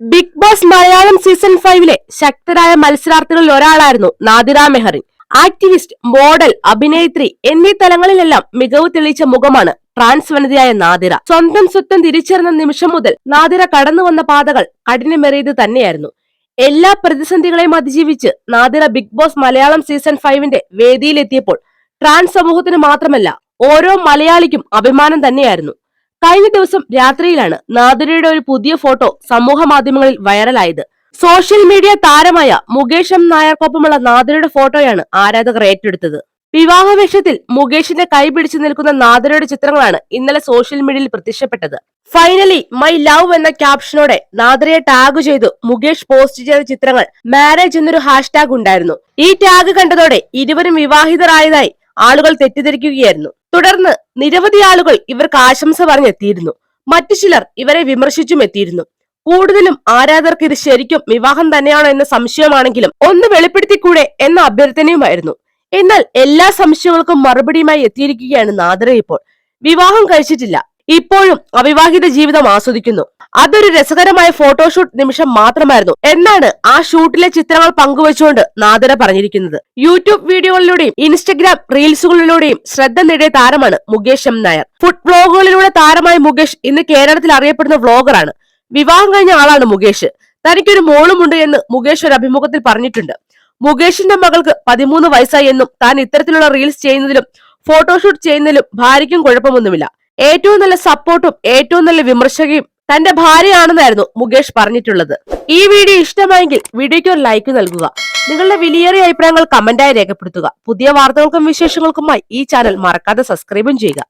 Big boss Malayalam season ഫൈവിലെ ശക്തരായ മത്സരാർത്ഥികളിൽ ഒരാളായിരുന്നു നാദിറ മെഹറിൻ. ആക്ടിവിസ്റ്റ് മോഡൽ അഭിനേത്രി എന്നീ തലങ്ങളിലെല്ലാം മികവ് തെളിയിച്ച മുഖമാണ് ട്രാൻസ് വനിതയായ നാദിറ. സ്വന്തം സ്വത്വം തിരിച്ചറിഞ്ഞ നിമിഷം മുതൽ നാദിറ കടന്നു വന്ന പാതകൾ കഠിനമേറിയത് തന്നെയായിരുന്നു. എല്ലാ പ്രതിസന്ധികളെയും അതിജീവിച്ച് Nadira Big Boss Malayalam season ഫൈവിന്റെ വേദിയിലെത്തിയപ്പോൾ ട്രാൻസ് സമൂഹത്തിന് മാത്രമല്ല ഓരോ മലയാളിക്കും അഭിമാനം തന്നെയായിരുന്നു. കഴിഞ്ഞ ദിവസം രാത്രിയിലാണ് നാദിരയുടെ ഒരു പുതിയ ഫോട്ടോ സമൂഹ മാധ്യമങ്ങളിൽ വൈറലായത്. സോഷ്യൽ മീഡിയ താരമായ മുകേഷ് എം നായർക്കൊപ്പമുള്ള നാദിരയുടെ ഫോട്ടോയാണ് ആരാധകർ ഏറ്റെടുത്തത്. വിവാഹവേഷത്തിൽ മുകേഷിന്റെ കൈ പിടിച്ചു നിൽക്കുന്ന നാദിരയുടെ ചിത്രങ്ങളാണ് ഇന്നലെ സോഷ്യൽ മീഡിയയിൽ പ്രത്യക്ഷപ്പെട്ടത്. ഫൈനലി മൈ ലവ് എന്ന ക്യാപ്ഷനോടെ നാദിരയെ ടാഗ് ചെയ്തു മുകേഷ് പോസ്റ്റ് ചെയ്ത ചിത്രങ്ങൾ മാരേജ് എന്നൊരു ഹാഷ്ടാഗ് ഉണ്ടായിരുന്നു. ഈ ടാഗ് കണ്ടതോടെ ഇരുവരും വിവാഹിതരായതായി ആളുകൾ തെറ്റിദ്ധരിക്കുകയായിരുന്നു. തുടർന്ന് നിരവധി ആളുകൾ ഇവർക്ക് ആശംസ പറഞ്ഞെത്തിയിരുന്നു. മറ്റു ചിലർ ഇവരെ വിമർശിച്ചും എത്തിയിരുന്നു. കൂടുതലും ആരാധകർക്ക് ഇത് ശരിക്കും വിവാഹം തന്നെയാണോ എന്ന സംശയമാണെങ്കിലും ഒന്ന് വെളിപ്പെടുത്തിക്കൂടെ എന്ന അഭ്യർത്ഥനയുമായിരുന്നു. എന്നാൽ എല്ലാ സംശയങ്ങൾക്കും മറുപടിയുമായി എത്തിയിരിക്കുകയാണ് നാദര ഇപ്പോൾ. വിവാഹം കഴിച്ചിട്ടില്ല. ഇപ്പോഴും അവിവാഹിത ജീവിതം ആസ്വദിക്കുന്നു. അതൊരു രസകരമായ ഫോട്ടോഷൂട്ട് നിമിഷം മാത്രമായിരുന്നു. എന്നാണ് ആ ഷൂട്ടിലെ ചിത്രങ്ങൾ പങ്കുവച്ചുകൊണ്ട് നാദര പറഞ്ഞിരിക്കുന്നത്. യൂട്യൂബ് വീഡിയോകളിലൂടെയും ഇൻസ്റ്റഗ്രാം റീൽസുകളിലൂടെയും ശ്രദ്ധ നേടിയ താരമാണ് മുകേഷ് എം നായർ. ഫുഡ് വ്ലോഗുകളിലൂടെ താരമായ മുകേഷ് ഇന്ന് കേരളത്തിൽ അറിയപ്പെടുന്ന വ്ലോഗറാണ് വിവാഹം കഴിഞ്ഞ ആളാണ് മുകേഷ്. തനിക്കൊരു മോളുമുണ്ട് എന്ന് മുകേഷ് ഒരു അഭിമുഖത്തിൽ പറഞ്ഞിട്ടുണ്ട്. മുകേഷിന്റെ മകൾക്ക് പതിമൂന്ന് വയസ്സായി എന്നും താൻ ഇത്തരത്തിലുള്ള റീൽസ് ചെയ്യുന്നതിലും ഫോട്ടോഷൂട്ട് ചെയ്യുന്നതിലും ഭാര്യയ്ക്കും കുഴപ്പമൊന്നുമില്ല. ഏറ്റവും നല്ല സപ്പോർട്ടും ഏറ്റവും നല്ല വിമർശകയും തന്റെ ഭാര്യയാണെന്നായിരുന്നു മുകേഷ് പറഞ്ഞിട്ടുള്ളത്. ഈ വീഡിയോ ഇഷ്ടമായെങ്കിൽ വീഡിയോയ്ക്ക് ഒരു ലൈക്ക് നൽകുക. നിങ്ങളുടെ വിലയേറിയ അഭിപ്രായങ്ങൾ കമന്റായി രേഖപ്പെടുത്തുക. പുതിയ വാർത്തകൾക്കും വിശേഷങ്ങൾക്കുമായി ഈ ചാനൽ മറക്കാതെ സബ്സ്ക്രൈബും ചെയ്യുക.